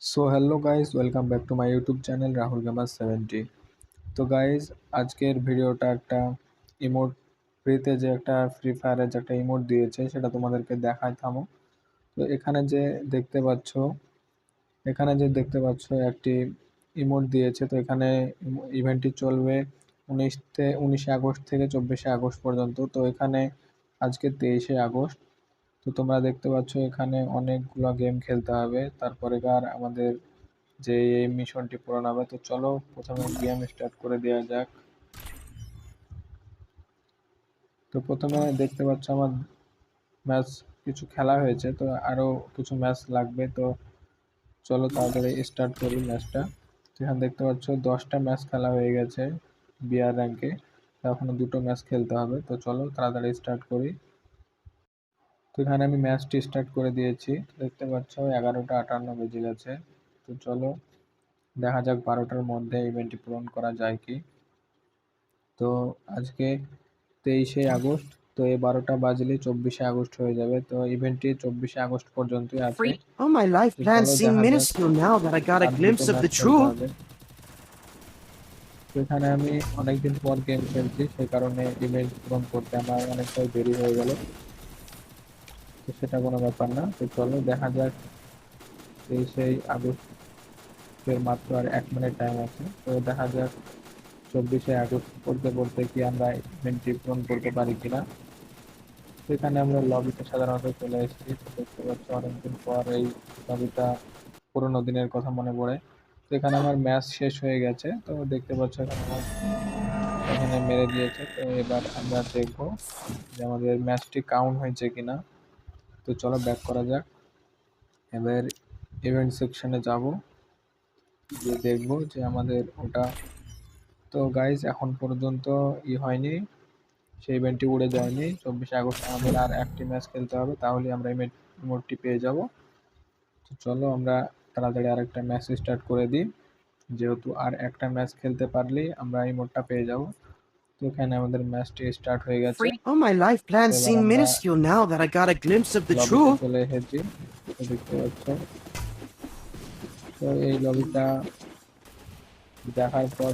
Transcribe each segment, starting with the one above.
So hello guys welcome back to my YouTube channel Rahul gamer seventy তো guys আজকের ভিডিওটা একটা emote ফ্রিতে যে একটা ফ্রি ফায়ারের যে একটা ইমোট দিয়েছে, সেটা তোমাদেরকে দেখায় থামো তো এখানে যে দেখতে পাচ্ছ, এখানে যে দেখতে পাচ্ছ একটি ইমোট দিয়েছে, তো এখানে ইভেন্টটি চলবে উনিশতে, উনিশে আগস্ট থেকে চব্বিশে আগস্ট পর্যন্ত। তো এখানে আজকে তেইশে আগস্ট তো তোমরা দেখতে পাচ্ছ এখানে অনেকগুলো গেম খেলতে হবে। তারপরে কার আমাদের যে এই মিশনটি পূরণ হবে, তো চলো প্রথমে গেম স্টার্ট করে দেওয়া যাক। তো প্রথমে দেখতে পাচ্ছ আমার ম্যাচ কিছু খেলা হয়েছে, তো আরও কিছু ম্যাচ লাগবে। তো চলো তাড়াতাড়ি স্টার্ট করি ম্যাচটা তো এখানে দেখতে পাচ্ছ দশটা ম্যাচ খেলা হয়ে গেছে বিআর র্যাঙ্কে এখনও দুটো ম্যাচ খেলতে হবে। তো চলো তাড়াতাড়ি স্টার্ট করি। তো এখানে আমি ম্যাচটি স্টার্ট করে দিয়েছি। দেখতে পাচ্ছ এগারোটা আটান্ন বেজে গেছে। তো চলো দেখা যাক বারোটার মধ্যে ইভেন্টটি পূরণ করা যায় কি। তো আজকে তেইশে আগস্ট তো এই বারোটা বাজলে চব্বিশে আগস্ট হয়ে যাবে। তো ইভেন্টটি চব্বিশে আগস্ট পর্যন্তই আছে। Oh, my life plans seem minuscule now that I got a glimpse of the truth. তো এখানে আমি অনেকদিন পর গেম খেলছি সেই কারণে ইভেন্ট পূরণ করতে আমার অনেকটাই দেরি হয়ে গেল। তো সেটা কোনো ব্যাপার না। তো চলো দেখা যাক তেইশে আগস্টের মাত্র আর এক মিনিট টাইম আছে। তো দেখা যাক চব্বিশে আগস্ট পড়তে পড়তে কি আমরা ইভেন্টটি পূরণ করতে পারি কিনা। সেখানে আমরা লবিতে সাধারণত চলে এসেছি। দেখতে পাচ্ছি অনেকদিন পর এই লবিটা পুরোনো দিনের কথা মনে পড়ে। তো এখানে আমার ম্যাচ শেষ হয়ে গেছে। তো দেখতে পাচ্ছ এখানে আমার এখানে মেরে দিয়েছে। তো এবার আমরা দেখব যে আমাদের ম্যাচটি কাউন্ট হয়েছে কিনা। তো চলো ব্যাক করা যাক। এবার ইভেন্ট সেকশনে যাব। গিয়ে দেখব যে আমাদের ওটা তো গাইজ এখন পর্যন্ত ই হয়নি। সেই ইভেন্টটি উড়ে যায়নি। চব্বিশে আগস্ট আমাদের আর একটি ম্যাচ খেলতে হবে তাহলে আমরা ইভেন্ট মোডটি পেয়ে যাব। তো চলো আমরা তাড়াতাড়ি আর একটা ম্যাচ স্টার্ট করে দিই। যেহেতু আর একটা ম্যাচ খেলতে পারলেই আমরা এই মোডটা পেয়ে যাব। তো এখানে আমাদের ম্যাচটি স্টার্ট হয়ে গেছে Free. Oh, my life plans Ebar seem আমরা- minuscule now that I got a glimpse of the লবিতে truth. চলে এসেছি তো দেখতে পাচ্ছ তো এই লবিটা দেখার পর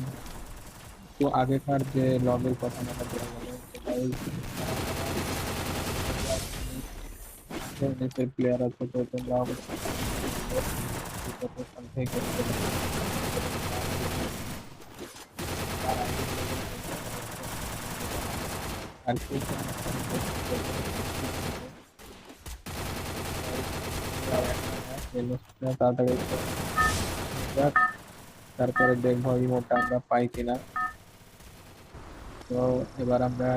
তো আগেকার যে লবির কথা মনে পড়ে গেল সেটাই নিচের প্লেয়ার আছে তো তোমরা অবশ্যই ওখান থেকে খেলতে পারো। আর কি তাড়াতাড়ি তারপরে দেখব ইমোটটা আমরা পাই কিনা। তো এবার আমরা.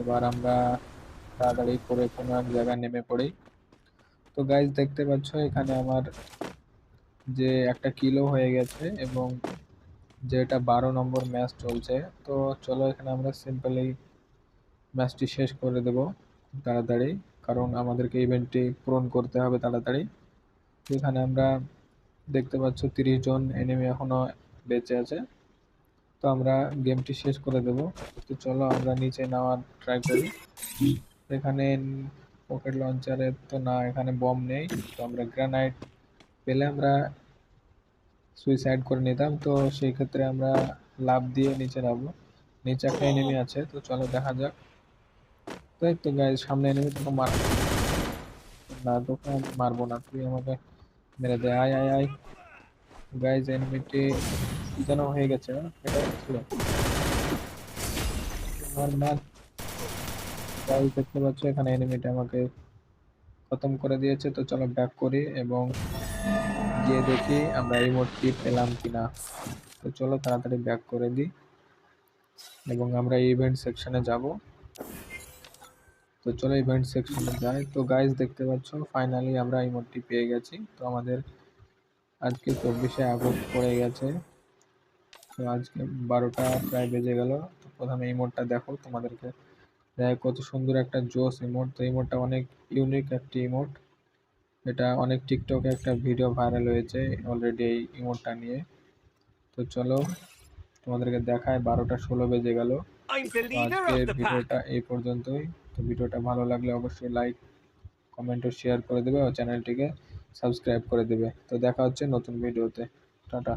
এবার আমরা তাড়াতাড়ি করে কোনো এক জায়গায় নেমে পড়ি। তো গাইজ দেখতে পাচ্ছ এখানে আমার যে একটা কিলো হয়ে গেছে এবং যেটা বারো নম্বর ম্যাচ চলছে। তো চলো এখানে আমরা সিম্পলি ম্যাচটি শেষ করে দেব তাড়াতাড়ি, কারণ আমাদেরকে ইভেন্টটি পূরণ করতে হবে তাড়াতাড়ি। এখানে আমরা দেখতে পাচ্ছ তিরিশ জন এনিমি এখনও বেঁচে আছে। তো আমরা গেমটি শেষ করে দেব। তো চলো আমরা নিচে নেওয়ার ট্রাই করি। এখানে পকেট লঞ্চারে তো না, এখানে বম নেই। তো আমরা গ্রানাইট পেলে আমরা সুইসাইড করে নিতাম। তো সেই ক্ষেত্রে আমরা লাভ দিয়ে নিচে নামবো। নিচে একটা এনিমি আছে, তো চলো দেখা যাক। তো তো গাইজ সামনে এনিমি তোকে মার না আমি মারবো না, তুই আমাকে মেরে দে। আয় আয় আয়। গাইজ এনিমিটি যেন হয়ে গেছে হ্যাঁ? এটা ছিল মার মার। গাইজ দেখতে পাচ্ছ, এখানে এনিমিটা আমাকে খতম করে দিয়েছে। তো চলো ব্যাক করি এবং গিয়ে দেখি আমরা মোডটি পেলাম কিনা। তো চলো তাড়াতাড়ি ব্যাক করে দিই। এবং আমরা ইভেন্ট সেকশনে যাব। তো চলো ইভেন্ট সেকশনে যাই। তো গাইজ দেখতে পাচ্ছ ফাইনালি আমরা এই মোডটি পেয়ে গেছি। তো আমাদের আজকে চব্বিশে আগস্ট পড়ে গেছে। তো আজকে বারোটা প্রায় বেজে গেল। তো প্রথমে এই মোডটা দেখো, তোমাদেরকে দেখ কত সুন্দর একটা জোস ইমোট তো ইমোটটা অনেক ইউনিক একটি ইমোট এটা অনেক টিকটকে একটা ভিডিও ভাইরাল হয়েছে অলরেডি এই ইমোটটা নিয়ে। তো চলো তোমাদেরকে দেখায় বারোটা ষোলো বেজে গেল। আজকের. ভিডিওটা এই পর্যন্তই। তো ভিডিওটা ভালো লাগলে অবশ্যই লাইক কমেন্ট ও শেয়ার করে দেবে ও চ্যানেলটিকে সাবস্ক্রাইব করে দেবে। তো দেখা হচ্ছে নতুন ভিডিওতে টাটা।